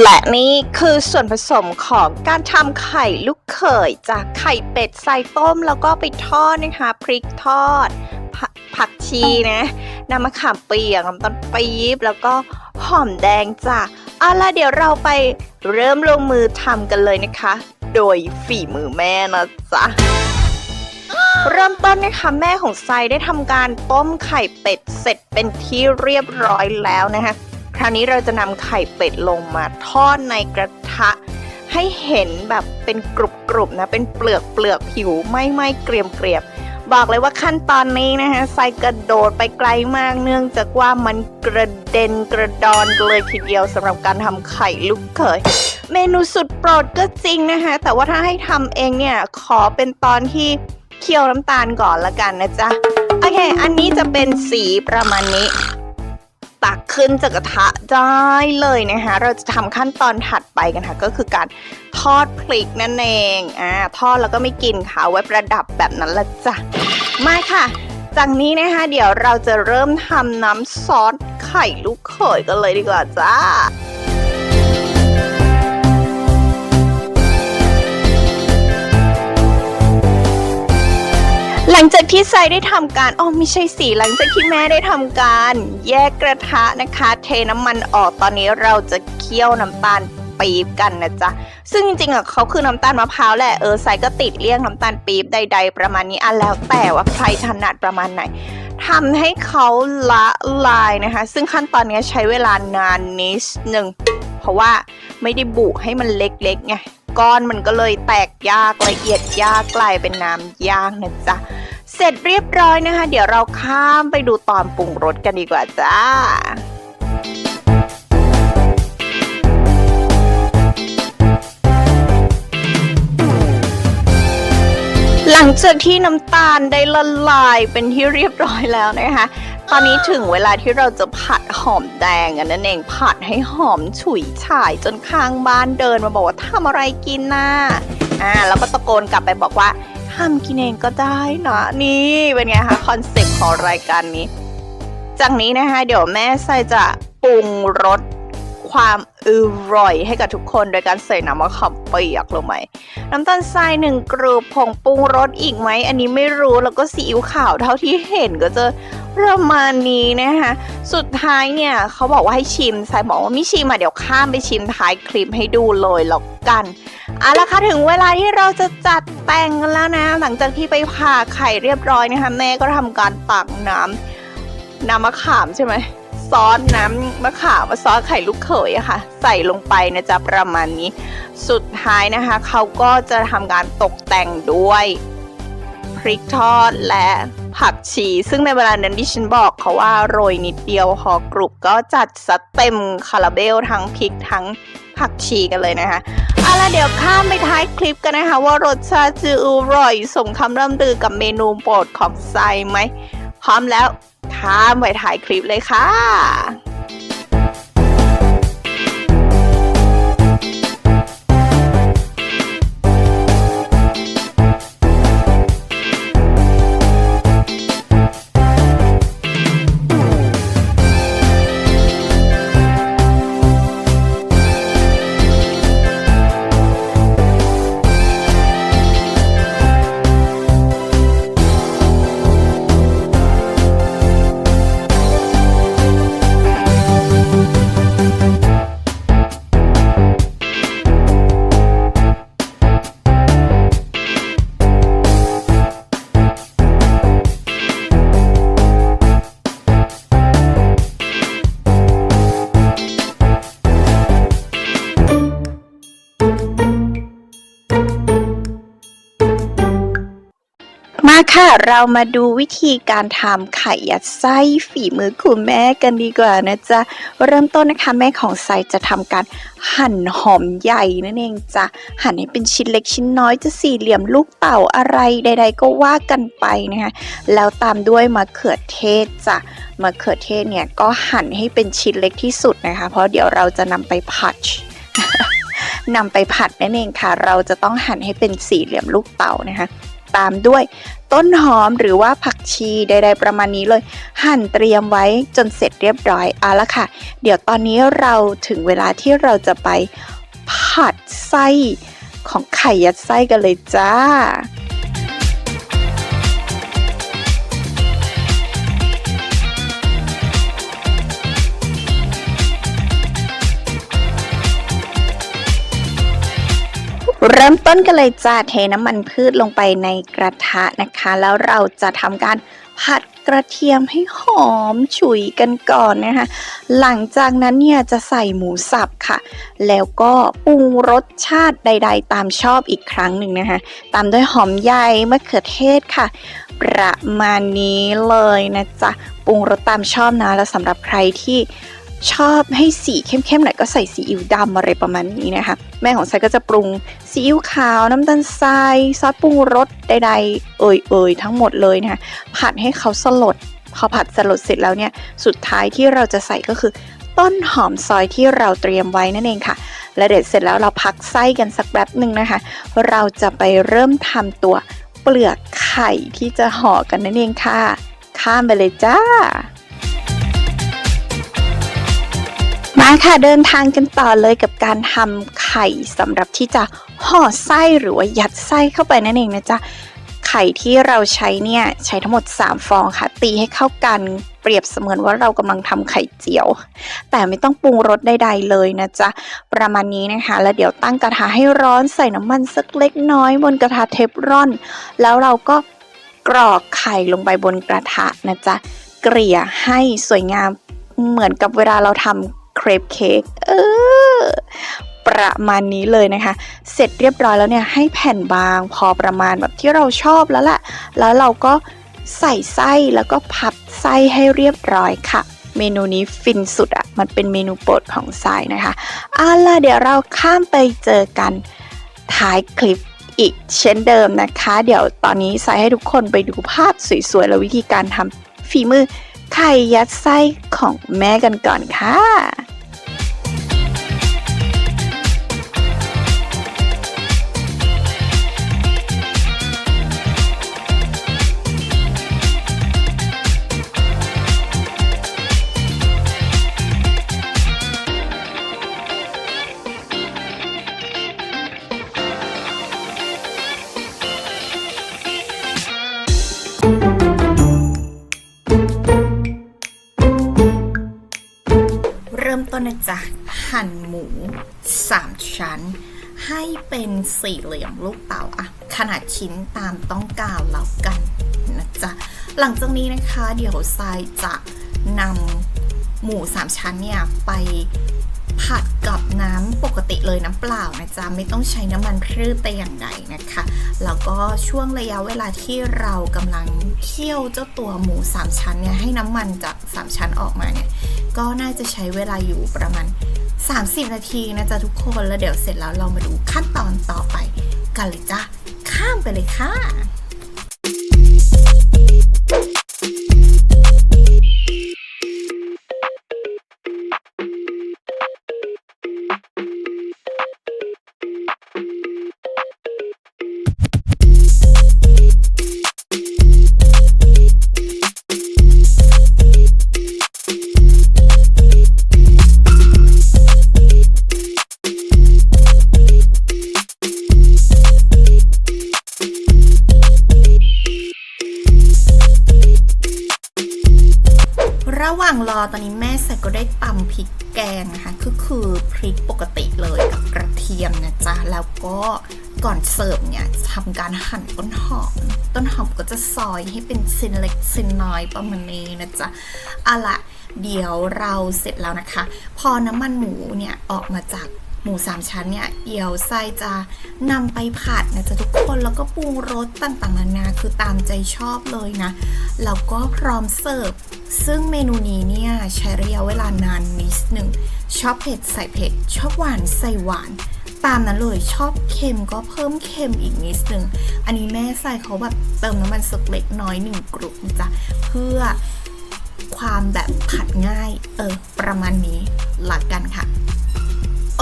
และนี่คือส่วนผสมของการทำไข่ลูกเขยจากไข่เป็ดใส่ต้มแล้วก็ไปทอดนะคะ พริกทอดผผักชีนะน้ำมะขามเปียกน้ำตาลปี๊บแล้วก็หอมแดงจ้ะเอาล่ะเดี๋ยวเราไปเริ่มลงมือทำกันเลยนะคะ โดยฝีมือแม่นะจ๊ะเริ่มต้นนะคะแม่ของไซได้ทำการต้มไข่เป็ดเสร็จเป็นที่เรียบร้อยแล้วนะคะ คราวนี้เราจะนำไข่เป็ดลงมาทอดในกระทะ ให้เห็นแบบเป็นกรุบๆนะ เป็นเปลือกเปลือกผิวไม่ไม่เกรียมเกรียบบอกเลยว่าขั้นตอนนี้นะคะไซกระโดดไปไกลมากเนื่องจากว่ามันกระเด็นกระดอนเลยทีเดียวสำหรับการทำไข่ลูกเขยเมนูสุดโปรดก็จริงนะคะแต่ว่าถ้าให้ทำเองเนี่ยขอเป็นตอนที่เคี่ยวน้ำตาลก่อนละกันนะจ๊ะโอเค อันนี้จะเป็นสีประมาณนี้ ตักขึ้นจากกระทะได้เลยนะคะ เราจะทำขั้นตอนถัดไปกันค่ะ ก็คือการทอดพริกนั่นเอง อ่า ทอดแล้วก็ไม่กินค่ะ ไว้ประดับแบบนั้นละจ้ะ มาค่ะ จากนี้นะคะ เดี๋ยวเราจะเริ่มทำน้ำซอสไข่ลูกเขยกันเลยดีกว่าจ้า หลังจากที่ไซได้ทำการอ๋อไม่ใช่สิหลังจากที่แม่ได้ทำการ แยกกระทะนะคะ เทน้ำมันออกตอนนี้เราจะเคี่ยวน้ำตาลปี๊บกันนะจ๊ะ ซึ่งจริงๆอะเขาคือน้ำตาลมะพร้าวแหละ เออไซก็ติดเลี่ยงน้ำตาลปี๊บใด ๆ ประมาณนี้อะแล้วแต่ว่าใครถนัดประมาณไหนทำให้เขาละลายนะคะ ซึ่งขั้นตอนนี้ใช้เวลานานนิดหนึ่ง เพราะว่าไม่ได้บุให้มันเล็กๆไง ก้อนมันก็เลยแตกยากละเอียดยากกลายเป็นน้ำยากนะจ๊ะ ร็จเรียบร้อยนะคะ เดี๋ยวเราข้ามไปดูตอนปรุงรสกันดีกว่าจ้าหลังจากที่น้ำตาลได้ละลายเป็นที่เรียบร้อยแล้วนะคะ ตอนนี้ถึงเวลาที่เราจะผัดหอมแดงกันนั่นเอง ผัดให้หอมฉุยฉ่ายจนข้างบ้านเดินมาบอกว่าทำอะไรกินน่ะอ่าแล้วก็ตะโกนกลับไปบอกว่า ทำกินเองก็ได้นะนี่เป็นไงคะคอนเซ็ปต์ของรายการนี้ จากนี้นะคะ เดี๋ยวแม่ใส่จะปรุงรสความอร่อยให้กับทุกคนโดยการใส่น้ำมะขามเปียกลงไปน้ำตาลทรายหนึ่งกรูปผงปรุงรสอีกไหม อันนี้ไม่รู้แล้วก็ซีอิ๊วขาวเท่าที่เห็นก็จะประมาณนี้นะคะ สุดท้ายเนี่ยเขาบอกว่าให้ชิมทรายบอกว่าไม่ชิมอะเดี๋ยวข้ามไปชิมท้ายคลิปให้ดูเลยแล้วกัน เอาละค่ะถึงเวลาที่เราจะจัดแต่งกันแล้วนะ หลังจากที่ไปผ่าไข่เรียบร้อยนะคะแม่ก็ทำการตักน้ำน้ำมะขามใช่ไหมซอสน้ำมะขามซอสไข่ลูกเขยอะค่ะ ใส่ลงไปนะจ๊ะประมาณนี้ สุดท้ายนะคะ เขาก็จะทำการตกแต่งด้วยพริกทอดและผักชี ซึ่งในเวลานั้นที่ฉันบอกเขาว่าโรยนิดเดียวพอกรุบก็จัดสเต็มคาราเบลทั้งพริกทั้ง ผักชีกันเลยนะคะเอาละเดี๋ยวข้ามไปท้ายคลิปกันนะคะ ว่ารสชาติจะอร่อยสมคำร่ำลือกับเมนูโปรดของไซไหม พร้อมแล้วข้ามไปถ่ายคลิปเลยค่ะ ค่ะ เรามาดูวิธีการทำไข่ยัดไส้ฝีมือคุณแม่กันดีกว่านะจ๊ะ เริ่มต้นนะคะแม่ของไซจะทำการหั่นหอมใหญ่นั่นเองจ้ะ หั่นให้เป็นชิ้นเล็กชิ้นน้อยจะสี่เหลี่ยมลูกเต่าอะไรใด ๆ ก็ว่ากันไปนะคะ แล้วตามด้วยมะเขือเทศจ้ะมะเขือเทศเนี่ยก็หั่นให้เป็นชิ้นเล็กที่สุดนะคะ เพราะเดี๋ยวเราจะนำไปผัดนำไปผัดนั่นเองค่ะ เราจะต้องหั่นให้เป็นสี่เหลี่ยมลูกเต่านะคะ ตามด้วยต้นหอมหรือว่าผักชีใด ๆ ประมาณนี้เลย หั่นเตรียมไว้จนเสร็จเรียบร้อยเอาละค่ะ เดี๋ยวตอนนี้เราถึงเวลาที่เราจะไปผัดไส้ของไข่ยัดไส้กันเลยจ้า เริ่มต้นกันเลยจ้าเทน้ำมันพืชลงไปในกระทะนะคะ แล้วเราจะทำการผัดกระเทียมให้หอมฉุยกันก่อนนะคะ หลังจากนั้นเนี่ยจะใส่หมูสับค่ะ แล้วก็ปรุงรสชาติใด ๆ ตามชอบอีกครั้งหนึ่งนะคะ ตามด้วยหอมใหญ่มะเขือเทศค่ะ ประมาณนี้เลยนะจ๊ะ ปรุงรสตามชอบนะ แล้วสำหรับใครที่ ชอบให้สีเข้มๆหน่อยก็ใส่ซีอิ๊วดำอะไรประมาณนี้นะคะ แม่ของไซก็จะปรุงซีอิ๊วขาวน้ำตาลทรายซอสปรุงรสใดๆ เอ่ยๆทั้งหมดเลยนะคะผัดให้เขาสลด พอผัดสลดเสร็จแล้วเนี่ยสุดท้ายที่เราจะใส่ก็คือต้นหอมซอยที่เราเตรียมไว้นั่นเองค่ะ และเด็ดเสร็จแล้วเราพักไส้กันสักแป๊บหนึ่งนะคะ เราจะไปเริ่มทำตัวเปลือกไข่ที่จะห่อกันนั่นเองค่ะ ข้ามไปเลยจ้า ค่ะเดินทางกันต่อเลยกับการทำไข่สำหรับที่จะห่อไส้หรือว่ายัดไส้เข้าไปนั่นเองนะจ๊ะไข่ที่เราใช้เนี่ยใช้ทั้งหมด 3 ฟองค่ะ ตีให้เข้ากันเปรียบเสมือนว่าเรากำลังทำไข่เจียว แต่ไม่ต้องปรุงรสใดๆเลยนะจ๊ะ ประมาณนี้นะคะ แล้วเดี๋ยวตั้งกระทะให้ร้อนใส่น้ำมันสักเล็กน้อยบนกระทะเทฟรอน แล้วเราก็กรอกไข่ลงไปบนกระทะนะจ๊ะ เกลี่ยให้สวยงามเหมือนกับเวลาเราทำ เครปเค้กเออประมาณนี้เลยนะคะ เสร็จเรียบร้อยแล้วเนี่ยให้แผ่นบางพอประมาณแบบที่เราชอบแล้วแหละ แล้วเราก็ใส่ไส้แล้วก็พับไส้ให้เรียบร้อยค่ะ เมนูนี้ฟินสุดอะ่ะมันเป็นเมนูโปรดของทรายนะคะเอาล่ะเดี๋ยวเราข้ามไปเจอกันท้ายคลิปอีกเช่นเดิมนะคะ เดี๋ยวตอนนี้ทรายให้ทุกคนไปดูภาพสวยๆ และวิธีการทำฝีมือไข่ยัดไส้ของแม่กันก่อนค่ะ นนะจ๊ะ หั่นหมู 3 ชั้น ให้เป็นสี่เหลี่ยมลูกเต๋าอะขนาดชิ้นตามต้องการแล้วกันนะจ๊ะ หลังจากนี้นะคะเดี๋ยวทรายจะนำหมู 3 ชั้นเนี่ย ไปผัดกับน้ำปกติเลยน้ำเปล่านะจ๊ะ ไม่ต้องใช้น้ำมันพืชแต่อย่างใดนะคะ แล้วก็ช่วงระยะเวลาที่เรากำลังเคี่ยวเจ้าตัวหมู 3 ชั้นเนี่ยให้น้ำมันจาก 3 ชั้นออกมาเนี่ย ก็น่าจะใช้เวลาอยู่ประมาณ 30 นาทีนะจ๊ะทุกคนแล้วเดี๋ยวเสร็จแล้วเรามาดูขั้นตอนต่อไปกันเลยจ้ะข้ามไปเลยค่ะ ระหว่างรอตอนนี้แม่ใส่ก็ได้ตำพริกแกงนะคะก็คือพริกปกติเลยกับกระเทียมนะจ๊ะ แล้วก็ก่อนเสิร์ฟเนี่ยทำการหั่นต้นหอม ต้นหอมก็จะซอยให้เป็นชิ้นเล็กชิ้นน้อยประมาณนี้นะจ๊ะอะละเดี๋ยวเราเสร็จแล้วนะคะ พอน้ำมันหมูเนี่ยออกมาจาก หมูสามชั้นเนี่ยเดี๋ยวไส้จะนำไปผัดนะจ๊ะทุกคนแล้วก็ปรุงรสต่างๆนานาคือตามใจชอบเลยนะแล้วก็พร้อมเสิร์ฟซึ่งเมนูนี้เนี่ยใช้ระยะเวลานานนิดหนึ่งชอบเผ็ดใส่เผ็ด ชอบหวานใส่หวานตามนั้นเลยชอบเค็มก็เพิ่มเค็มอีกนิดหนึ่งอันนี้แม่ใส่เขาแบบเติมน้ำมันสักเล็กน้อยหนึ่งกรุบนะจ๊ะเพื่อความแบบผัดง่าย เออ ประมาณนี้หลักกันค่ะ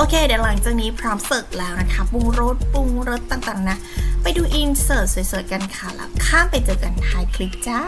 โอเค เดี๋ยวหลังจากนี้พร้อมเสิร์ฟแล้วนะคะปรุงรสปรุงรสต่างๆนะ ไปดูอินเสิร์ตสวยๆกันค่ะ แล้วข้ามไปเจอกันท้ายคลิปจ้า